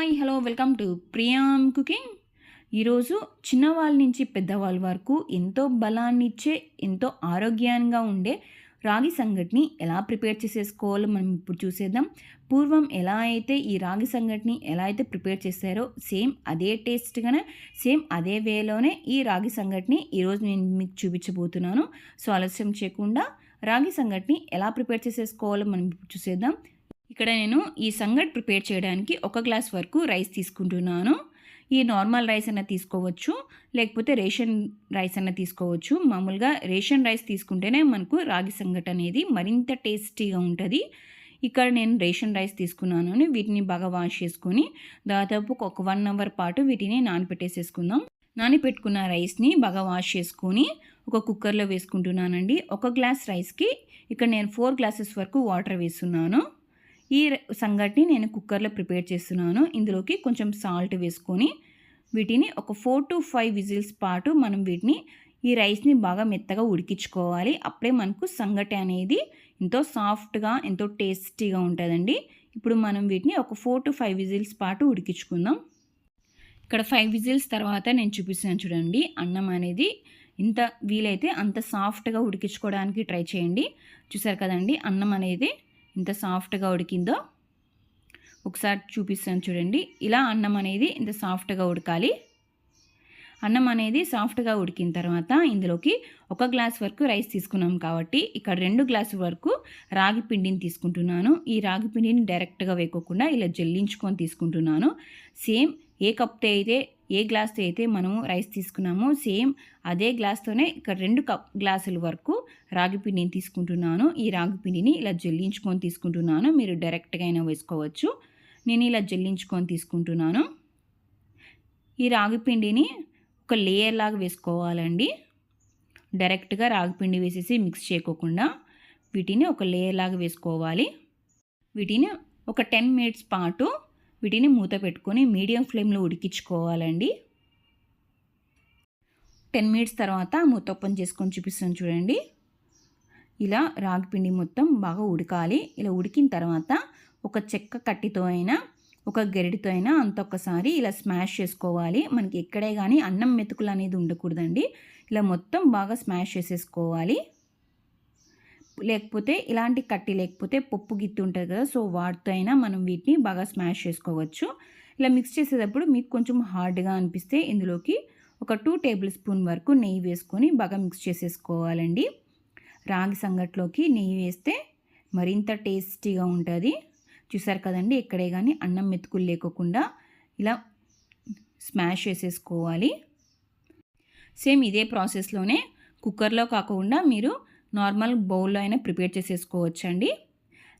Hi hello welcome to Priyam cooking. ఈరోజు చిన్నవాళ్ళ నుంచి పెద్దవాళ్ళ వరకు ఎంతో బలాన్ని ఇచ్చే ఎంతో ఆరోగ్యంగా ఉండే రాగి సంగటిని ఎలా ప్రిపేర్ చేసేసుకోవాలో మనం ఇప్పుడు చూసేద్దాం. పూర్వం ఎలా అయితే ఈ రాగి సంగటిని ఎలా అయితే ప్రిపేర్ చేస్తారో సేమ్ అదే టేస్ట్గానే సేమ్ అదే వేలోనే ఈ రాగి సంగటిని ఈరోజు నేను మీకు చూపించబోతున్నాను. సో ఆలస్యం చేయకుండా రాగి సంగటిని ఎలా ప్రిపేర్ చేసేసుకోవాలో మనం ఇప్పుడు చూసేద్దాం. ఇక్కడ నేను ఈ సంగట్ ప్రిపేర్ చేయడానికి ఒక గ్లాస్ వరకు రైస్ తీసుకుంటున్నాను. ఈ నార్మల్ రైస్ అన్న తీసుకోవచ్చు లేకపోతే రేషన్ రైస్ అన్న తీసుకోవచ్చు. మామూలుగా రేషన్ రైస్ తీసుకుంటేనే మనకు రాగి సంగట్ అనేది మరింత టేస్టీగా ఉంటుంది. ఇక్కడ నేను రేషన్ రైస్ తీసుకున్నాను వీటిని బాగా వాష్ చేసుకొని దాదాపు ఒక వన్ అవర్ పాటు వీటిని నానపెట్టేసేసుకుందాం. నానపెట్టుకున్న రైస్ని బాగా వాష్ చేసుకొని ఒక కుక్కర్లో వేసుకుంటున్నానండి. ఒక గ్లాస్ రైస్కి ఇక్కడ నేను ఫోర్ గ్లాసెస్ వరకు వాటర్ వేస్తున్నాను. ఈ సంగటిని నేను కుక్కర్లో ప్రిపేర్ చేస్తున్నాను. ఇందులోకి కొంచెం సాల్ట్ వేసుకొని వీటిని ఒక ఫోర్ టు ఫైవ్ విజిల్స్ పాటు మనం వీటిని ఈ రైస్ని బాగా మెత్తగా ఉడికించుకోవాలి. అప్పుడే మనకు సంగటి అనేది ఎంతో సాఫ్ట్గా ఎంతో టేస్టీగా ఉంటుందండి. ఇప్పుడు మనం వీటిని ఒక ఫోర్ టు ఫైవ్ విజిల్స్ పాటు ఉడికించుకుందాం. ఇక్కడ ఫైవ్ విజిల్స్ తర్వాత నేను చూపిస్తున్నాను చూడండి. అన్నం అనేది ఇంత వీలైతే అంత సాఫ్ట్గా ఉడికించుకోవడానికి ట్రై చేయండి. చూసారు కదండి? అన్నం అనేది ఎంత సాఫ్ట్గా ఉడికిందో ఒకసారి చూపిస్తాను చూడండి. ఇలా అన్నం అనేది ఇంత సాఫ్ట్గా ఉడకాలి. అన్నం అనేది సాఫ్ట్గా ఉడికిన తర్వాత ఇందులోకి ఒక గ్లాస్ వరకు రైస్ తీసుకున్నాం కాబట్టి ఇక్కడ రెండు గ్లాసు వరకు రాగి పిండిని తీసుకుంటున్నాను. ఈ రాగి పిండిని డైరెక్ట్గా వేయకోకుండా ఇలా జల్లించుకొని తీసుకుంటున్నాను. సేమ్ ఏ కప్తో అయితే ఏ గ్లాస్తో అయితే మనము రైస్ తీసుకున్నామో సేమ్ అదే గ్లాస్తోనే ఇక్కడ రెండు కప్ గ్లాసుల వరకు రాగి పిండిని తీసుకుంటున్నాను. ఈ రాగి పిండిని ఇలా జల్లించుకొని తీసుకుంటున్నాను. మీరు డైరెక్ట్గా అయినా వేసుకోవచ్చు. నేను ఇలా జల్లించుకొని తీసుకుంటున్నాను. ఈ రాగి పిండిని ఒక లేయర్ లాగా వేసుకోవాలండి. డైరెక్ట్గా రాగి పిండి వేసేసి మిక్స్ చేయకోకుండా వీటిని ఒక లేయర్ లాగా వేసుకోవాలి. వీటిని ఒక టెన్ మినిట్స్ పాటు వీటిని మూత పెట్టుకొని మీడియం ఫ్లేమ్లో ఉడికించుకోవాలండి. టెన్ మినిట్స్ తర్వాత మూత ఓపెన్ చేసుకొని చూపిస్తాను చూడండి. ఇలా రాగిపిండి మొత్తం బాగా ఉడకాలి. ఇలా ఉడికిన తర్వాత ఒక చెక్క కట్టితో అయినా ఒక గరిడితో అయినా అంత ఒక్కసారి ఇలా స్మాష్ చేసుకోవాలి. మనకి ఎక్కడే కానీ అన్నం మెతుకులు అనేది ఉండకూడదండి. ఇలా మొత్తం బాగా స్మాష్ చేసేసుకోవాలి. లేకపోతే ఇలాంటి కట్టి లేకపోతే పప్పు గిత్తి ఉంటుంది కదా సో వాటితో అయినా మనం వీటిని బాగా స్మాష్ చేసుకోవచ్చు. ఇలా మిక్స్ చేసేటప్పుడు మీకు కొంచెం హార్డ్గా అనిపిస్తే ఇందులోకి ఒక టూ టేబుల్ స్పూన్ వరకు నెయ్యి వేసుకొని బాగా మిక్స్ చేసేసుకోవాలండి. రాగి సంగట్లోకి నెయ్యి వేస్తే మరింత టేస్టీగా ఉంటుంది. చూసారు కదండి ఇక్కడే కానీ అన్నం మెతుకులు లేకోకుండా ఇలా స్మాష్ చేసేసుకోవాలి. సేమ్ ఇదే ప్రాసెస్లోనే కుక్కర్లో కాకుండా మీరు నార్మల్ బౌల్లో అయినా ప్రిపేర్ చేసేసుకోవచ్చండి.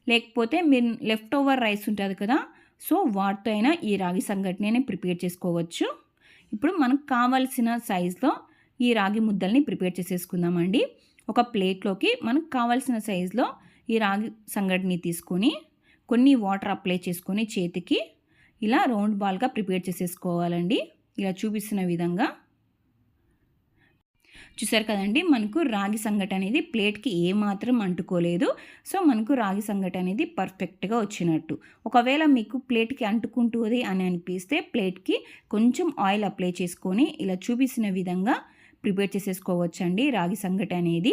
లేకపోతే మీరు లెఫ్ట్ ఓవర్ రైస్ ఉంటుంది కదా సో వాటితో అయినా ఈ రాగి సంగటిని ప్రిపేర్ చేసుకోవచ్చు. ఇప్పుడు మనకు కావాల్సిన సైజులో ఈ రాగి ముద్దల్ని ప్రిపేర్ చేసేసుకుందామండి. ఒక ప్లేట్లోకి మనకు కావాల్సిన సైజులో ఈ రాగి సంగటిని తీసుకొని కొన్ని వాటర్ అప్లై చేసుకొని చేతికి ఇలా రౌండ్ బాల్గా ప్రిపేర్ చేసేసుకోవాలండి. ఇలా చూపిస్తున్న విధంగా చూసారు కదండి మనకు రాగి సంగటి అనేది ప్లేట్కి ఏమాత్రం అంటుకోలేదు. సో మనకు రాగి సంగటి అనేది పర్ఫెక్ట్గా వచ్చినట్టు. ఒకవేళ మీకు ప్లేట్కి అంటుకుంటుంది అని అనిపిస్తే ప్లేట్కి కొంచెం ఆయిల్ అప్లై చేసుకొని ఇలా చూపించిన విధంగా ప్రిపేర్ చేసేసుకోవచ్చండి రాగి సంగటి అనేది.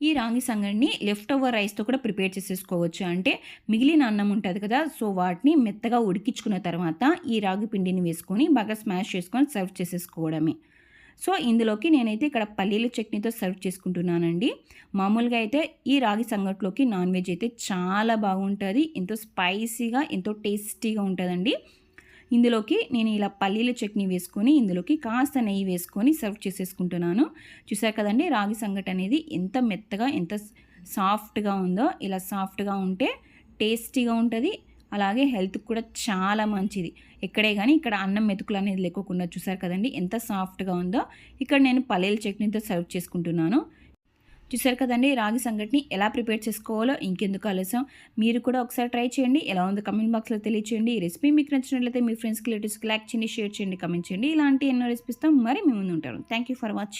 ఈ రాగి సంగడిని లెఫ్ట్ ఓవర్ రైస్తో కూడా ప్రిపేర్ చేసేసుకోవచ్చు. అంటే మిగిలిన అన్నం ఉంటుంది కదా సో వాటిని మెత్తగా ఉడికించుకున్న తర్వాత ఈ రాగి పిండిని వేసుకొని బాగా స్మాష్ చేసుకొని సర్వ్ చేసేసుకోవడమే. సో ఇందులోకి నేనైతే ఇక్కడ పల్లీల చట్నీతో సర్వ్ చేసుకుంటున్నానండి. మామూలుగా అయితే ఈ రాగి సంగట్లోకి నాన్ వెజ్ అయితే చాలా బాగుంటుంది. ఎంతో స్పైసీగా ఎంతో టేస్టీగా ఉంటుందండి. ఇందులోకి నేను ఇలా పల్లీల చట్నీ వేసుకొని ఇందులోకి కాస్త నెయ్యి వేసుకొని సర్వ్ చేసేసుకుంటున్నాను. చూసారు కదండి రాగి సంగటి అనేది ఎంత మెత్తగా ఎంత సాఫ్ట్గా ఉందో ఇలా సాఫ్ట్గా ఉంటే టేస్టీగా ఉంటుంది. అలాగే హెల్త్కి కూడా చాలా మంచిది. ఎక్కడే కానీ ఇక్కడ అన్నం మెతుకులు అనేది లేకోకుండా చూసారు కదండి ఎంత సాఫ్ట్గా ఉందో. ఇక్కడ నేను పల్లీల చట్నీతో సర్వ్ చేసుకుంటున్నాను. చూసారు కదండి రాగి సంగటిని ఎలా ప్రిపేర్ చేసుకోవాలో ఇంకెందుకు ఆలస్యం. మీరు కూడా ఒకసారి ట్రై చేయండి ఎలా ఉందో కమెంట్ బాక్స్లో తెలియచేయండి. ఈ రెసిపీ మీకు నచ్చినట్లయితే మీ ఫ్రెండ్స్కి రిలేటివ్స్కి లైక్ చేయండి షేర్ చేయండి కమెంట్ చేయండి. ఇలాంటి ఎన్నో రెసిపీస్తో మరి మీ ముందు ఉంటారు థ్యాంక్ ఫర్ వాచింగ్